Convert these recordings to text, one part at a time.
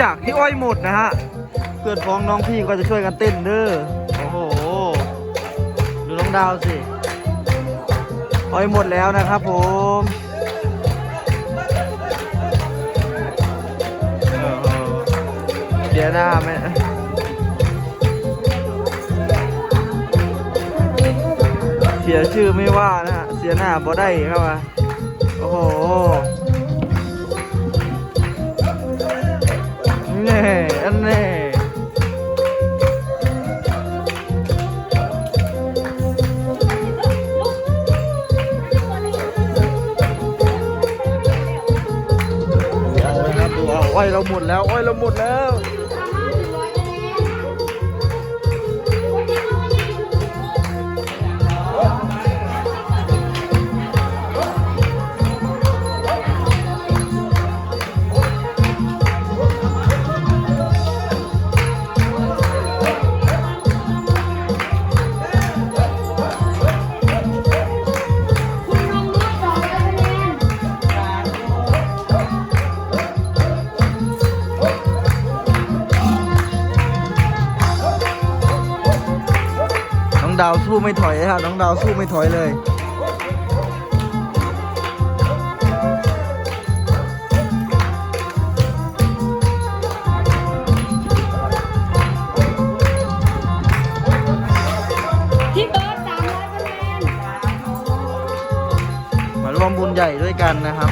จากพี่อ้อยหมดนะฮะ เพื่อนพ้องน้องพี่ก็จะช่วยกันเต้นเด้อ โอ้โห ดูน้องดาวสิ อ้อยหมดแล้วนะครับผมเดี๋ยวหน้าไหมเสียชื่อไม่ว่านะฮะ เสียหน้าบ่ได้ครับว่าโอ้โห แน่อันแน่เอาเลยครับดูเอาอ้อยเราหมดแล้วอ้อยเราหมดแล้ว ดาวสู้ไม่ถอยฮะน้องดาวสู้ไม่ถอยเลยพี่เบิร์ดสามร้อยคะแนนมาร่วมบุญใหญ่ด้วยกันนะครับ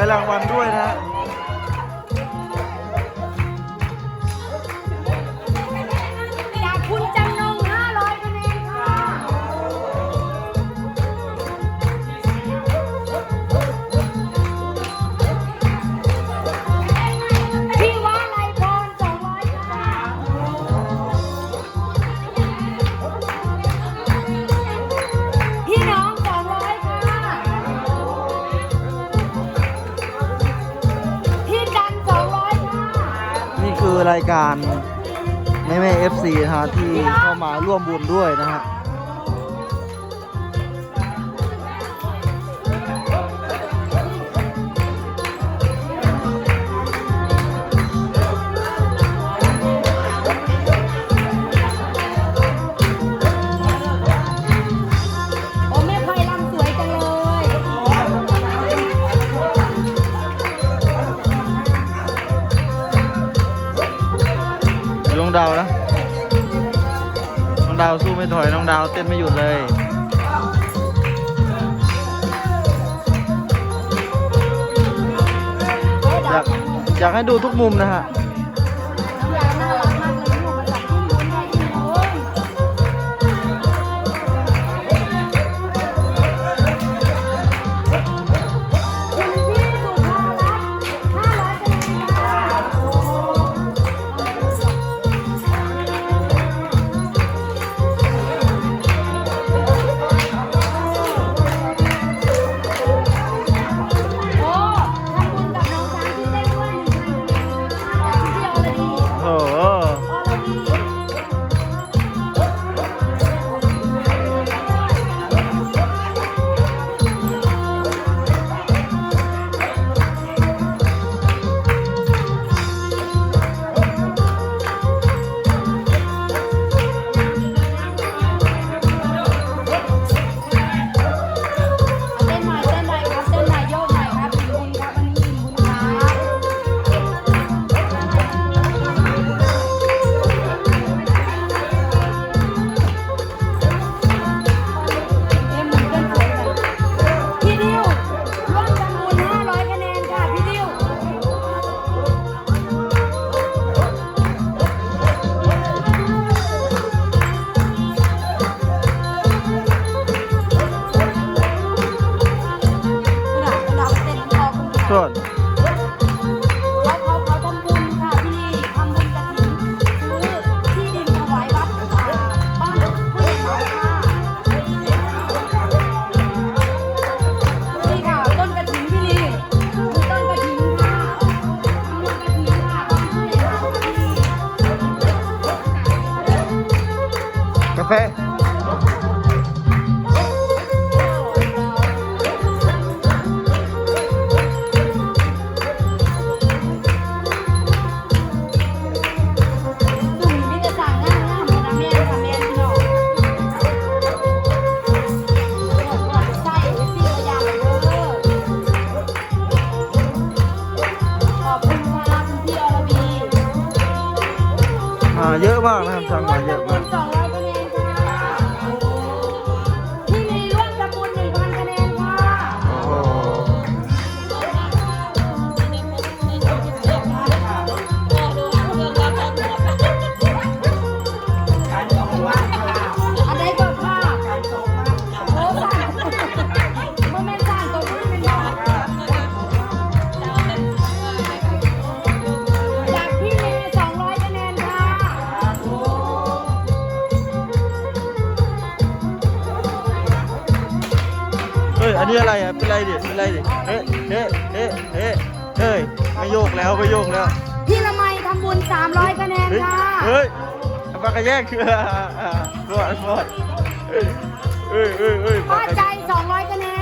ได้รางวัลด้วยนะฮะ รายการแม่แม่เอฟซีนะฮะที่เข้ามาร่วมบุญด้วยนะฮะ องดาวนะ น้องดาวสู้ไม่ถอย น้องดาวเต้นไม่หยุดเลยอยากอยากให้ดูทุกมุมนะฮะ เยอะมากนะครับสั่งมาเยอะ อันนี้อะไรอะเป็นไรดิเป็นไรดิเฮ้ยเฮ้ยเฮ้ยเฮ้ยเฮ้ยไม่โยกแล้วไม่โยกแล้วพี่ละไมทำบุญสามร้อยคะแนนเฮ้ยค่ะเฮ้ยปากกระแยกคืออ่าอ่าฟอดฟอดเฮ้ยเฮ้ยเฮ้ยเฮ้ยป้าใจสองร้อยคะแนน